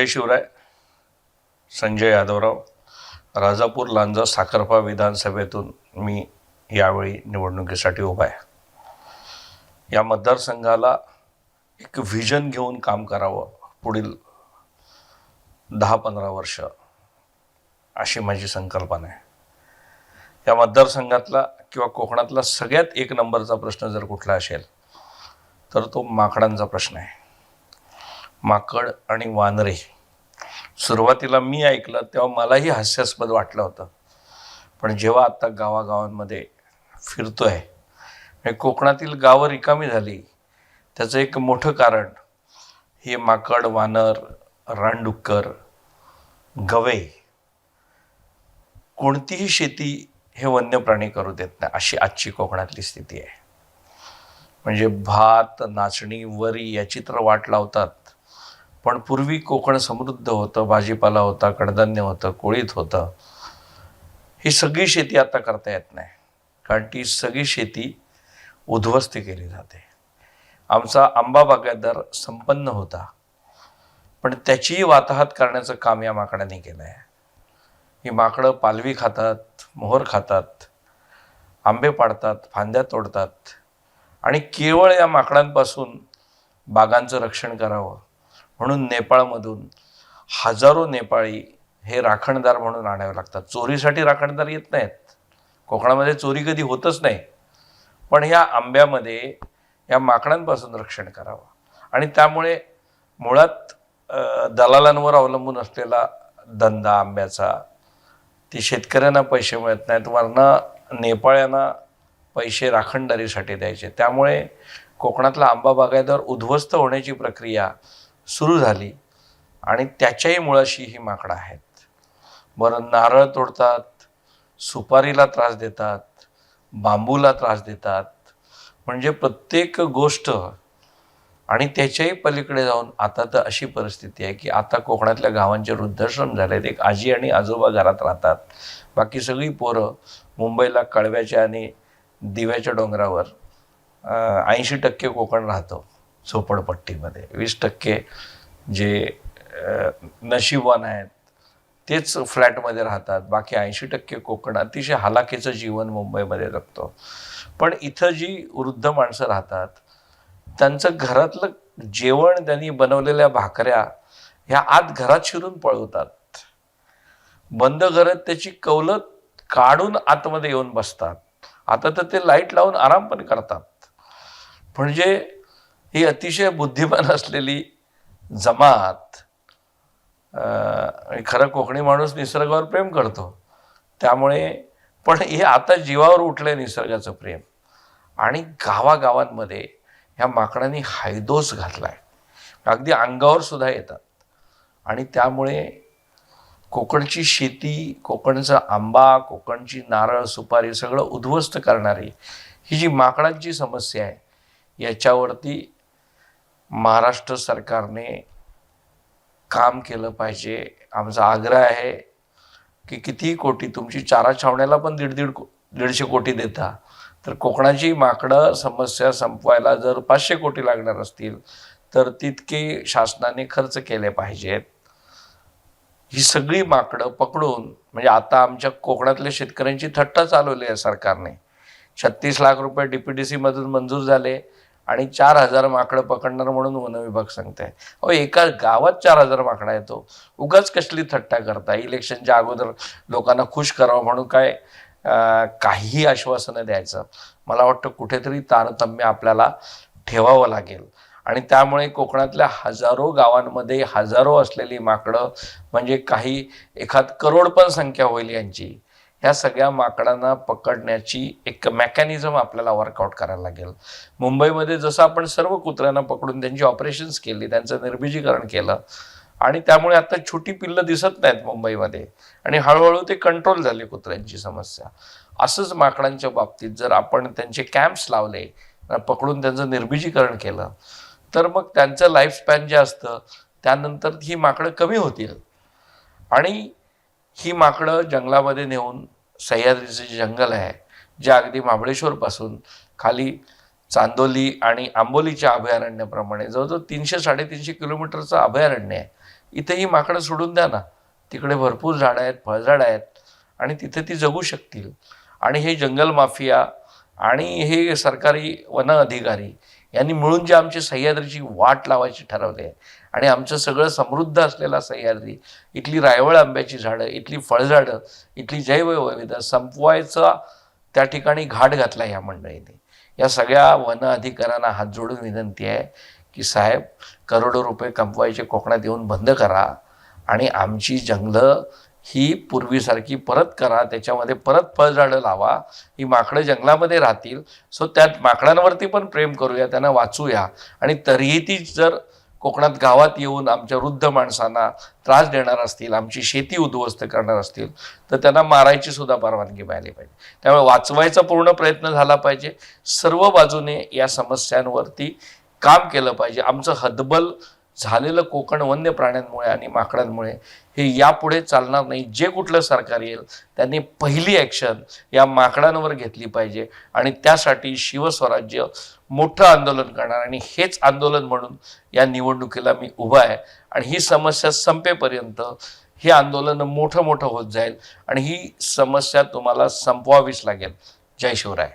जय शिवराय संजय यादवराव राजापूर लांजा साखरपा विधानसभेतून मी यावेळी निवडणुकीसाठी उभा आहे या मतदारसंघाला एक व्हिजन घेऊन काम करावं पुढील दहा पंधरा वर्ष अशी माझी संकल्पना आहे या मतदारसंघातला किंवा कोकणातला सगळ्यात एक नंबरचा प्रश्न जर कुठला असेल तर तो माकडांचा प्रश्न आहे माकड आणि वानरे सुरुवातीला मी ऐकलं तेव्हा मलाही हास्यास्पद वाटलं होतं. पण जेव्हा आता गावागावांमध्ये फिरतोय म्हणजे कोकणातील गावं रिकामी झाली त्याचं एक मोठं कारण हे माकड वानर रानडुक्कर गवे कोणतीही शेती हे वन्य प्राणी करू देत नाही अशी आजची कोकणातली स्थिती आहे. म्हणजे भात नाचणी वरी याची तर वाट लावतात पण पूर्वी कोकण समृद्ध होतं भाजीपाला होता कडधान्य होतं कोळीत होतं. ही सगळी शेती आता करता येत नाही. कारण ती सगळी शेती उद्ध्वस्त केली जाते. आमचा आंबा बागायतदार संपन्न होता. पण त्याचीही वाताहत करण्याचं काम या माकडांनी केलं आहे. ही माकडं पालवी खातात मोहर खातात आंबे पाडतात फांद्या तोडतात आणि केवळ या माकडांपासून बागांचं रक्षण करावं म्हणून नेपाळमधून हजारो नेपाळी हे राखणदार म्हणून आणावे लागतात. चोरीसाठी राखणदार येत नाहीत. कोकणामध्ये चोरी कधी होतच नाही. पण ह्या आंब्यामध्ये या माकडांपासून रक्षण करावं. आणि त्यामुळे मुळात दलालांवर अवलंबून असलेला धंदा आंब्याचा ती शेतकऱ्यांना पैसे मिळत नाहीत. वरनं नेपाळ्यांना पैसे राखणदारीसाठी द्यायचे. त्यामुळे कोकणातला आंबा बागायतदार उद्ध्वस्त होण्याची प्रक्रिया सुरू झाली आणि त्याच्याही मुळाशी ही माकडं आहेत. बरं नारळ तोडतात सुपारीला त्रास देतात बांबूला त्रास देतात. म्हणजे प्रत्येक गोष्ट आणि त्याच्याही पलीकडे जाऊन आता तर अशी परिस्थिती आहे की आता कोकणातल्या गावांचे वृद्धाश्रम झाले आहेत. एक आजी आणि आजोबा घरात राहतात. बाकी सगळी पोरं मुंबईला कळव्याच्या आणि दिव्याच्या डोंगरावर ऐंशी टक्के कोकण राहतं. झोपडपट्टीमध्ये. वीस टक्के जे नशीबवान आहेत तेच फ्लॅटमध्ये राहतात. बाकी ऐंशी टक्के कोकण अतिशय हालाकीचं जीवन मुंबईमध्ये जगतो. पण इथं जी वृद्ध माणसं राहतात त्यांचं घरातलं जेवण त्यांनी बनवलेल्या भाकऱ्या ह्या आत घरात शिरून पळवतात. बंद घरात त्याची कौलत काढून आतमध्ये येऊन बसतात. आता तर ते लाइट लावून आराम पण करतात. म्हणजे ही अतिशय बुद्धिमान असलेली जमात आणि खरं कोकणी माणूस निसर्गावर प्रेम करतो. त्यामुळे पण हे आता जीवावर उठलंय निसर्गाचं प्रेम. आणि गावागावांमध्ये ह्या माकडांनी हायदोस घातला आहे अगदी अंगावर सुद्धा येतात. आणि त्यामुळे कोकणची शेती कोकणचा आंबा कोकणची नारळ सुपारी सगळं उद्ध्वस्त करणारी ही जी माकडांची समस्या आहे याच्यावरती महाराष्ट्र सरकारने काम केलं पाहिजे. आमचा आग्रह आहे की कितीही कोटी तुमची चारा छावण्याला पण दीड दीड को- दीडशे कोटी देता. तर कोकणाची माकडं समस्या संपवायला जर पाचशे कोटी लागणार असतील तर तितके शासनाने खर्च केले पाहिजेत. ही सगळी माकडं पकडून म्हणजे आता आमच्या कोकणातल्या शेतकऱ्यांची थट्टा चालवली आहे सरकारने. छत्तीस लाख रुपये डी पी डी सीमधून मंजूर झाले. आणि चार हजार माकडं पकडणार म्हणून वनविभाग सांगते अहो एका गावात चार हजार माकडा येतो. उगाच कसली थट्टा करता. इलेक्शनच्या अगोदर लोकांना खुश करावं म्हणून काय काहीही आश्वासनं द्यायचं. मला वाटतं कुठेतरी तारतम्य आपल्याला ठेवावं लागेल. आणि त्यामुळे कोकणातल्या हजारो गावांमध्ये हजारो असलेली माकडं म्हणजे काही एखाद करोड पण संख्या होईल यांची. ह्या सगळ्या माकडांना पकडण्याची एक मेकॅनिझम आपल्याला वर्कआउट करायला लागेल. मुंबईमध्ये जसं आपण सर्व कुत्र्यांना पकडून त्यांची ऑपरेशन्स केली त्यांचं निर्बिजीकरण केलं आणि त्यामुळे आता छोटी पिल्लं दिसत नाहीत मुंबईमध्ये आणि हळूहळू ते कंट्रोल झाले कुत्र्यांची समस्या. असंच माकडांच्या बाबतीत जर आपण त्यांचे कॅम्प्स लावले पकडून त्यांचं निर्बीजीकरण केलं तर मग त्यांचं लाईफ स्पॅन जे असतं त्यानंतर ही माकडं कमी होतील. आणि ही माकडं जंगलामध्ये नेऊन सह्याद्रीचं जे जंगल आहे जे अगदी महाबळेश्वरपासून खाली चांदोली आणि आंबोलीच्या अभयारण्याप्रमाणे जवळजवळ तीनशे साडेतीनशे किलोमीटरचं अभयारण्य आहे. इथे ही माकडं सोडून द्या ना. तिकडे भरपूर झाडं आहेत फळझाडं आहेत आणि तिथे ती जगू शकतील. आणि हे जंगल माफिया आणि हे सरकारी वन अधिकारी यांनी मिळून जे आमची सह्याद्रीची वाट लावायची ठरवली आहे. आणि आमचं सगळं समृद्ध असलेला सह्याद्री इथली रायवळ आंब्याची झाडं इथली फळझाडं इथली जैवविविधता संपवायचा त्या ठिकाणी घाट घातला ह्या मंडळीने. या सगळ्या वन अधिकाऱ्यांना हात जोडून विनंती आहे की साहेब करोडो रुपये कमवायचे कोकणात येऊन बंद करा आणि आमची जंगलं ही पूर्वीसारखी परत करा त्याच्यामध्ये परत फळझाडं लावा ही माकडं जंगलामध्ये राहतील. सो त्यात माकडांवरती पण प्रेम करूया त्यांना वाचूया. आणि तरीही ती जर कोकणात गावात येऊन आमच्या वृद्ध माणसांना त्रास देणार असतील आमची शेती उद्ध्वस्त करणार असतील तर त्यांना मारायची सुद्धा परवानगी मिळाली पाहिजे. त्यामुळे वाचवायचा पूर्ण प्रयत्न झाला पाहिजे. सर्व बाजूने या समस्यांवरती काम केलं पाहिजे. आमचं हदबल झालेलं कोकण वन्य प्राण्यांमुळे आणि माकडांमुळे हे यापुढे चालणार नाही. जे कुठलं सरकार येईल त्यांनी पहिली ॲक्शन या माकडांवर घेतली पाहिजे आणि त्यासाठी शिवस्वराज्य मोठं आंदोलन करणार. आणि हेच आंदोलन म्हणून या निवडणुकीला मी उभा आहे. आणि ही समस्या संपेपर्यंत हे आंदोलन मोठं मोठं होत जाईल आणि ही समस्या तुम्हाला संपवावीच लागेल. जय शिवराय.